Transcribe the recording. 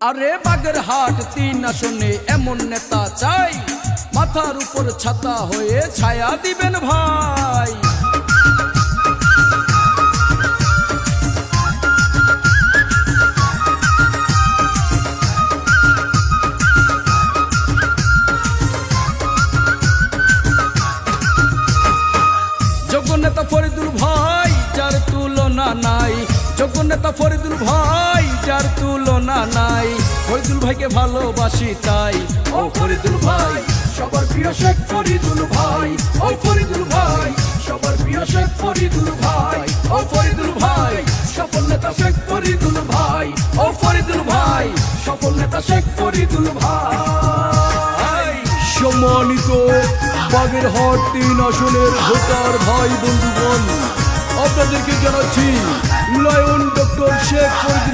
আরে বাগের হাট, তিন আসনে এমন নেতা চাই। মাথার উপর ছাতা হয়ে ছায়া দিবেন ভাই। যোগ্য নেতা ফরিদুল ভাই, যার তুলনা নাই। যোগ্য নেতা ফরিদুল ভাই, যার ফরিদুল ভাইকে ভালোবাসি তাই। ও ফরিদুল ভাই, সবার প্রিয় শেখ ফরিদুল ভাই। ও ফরিদুল ভাই, সবার প্রিয় শেখ ফরিদুল ভাই। ও ফরিদুল ভাই, সফল নেতা শেখ ফরিদুল ভাই। ও ফরিদুল ভাই, সফল নেতা শেখ ফরিদুল ভাই। সম্মানিত বাগের হাট তিন আসনের ভোটার ভাই বন্ধুগণ, আপনাদেরকে জানাচ্ছি, লায়ন ডক্টর শেখ ফরিদুল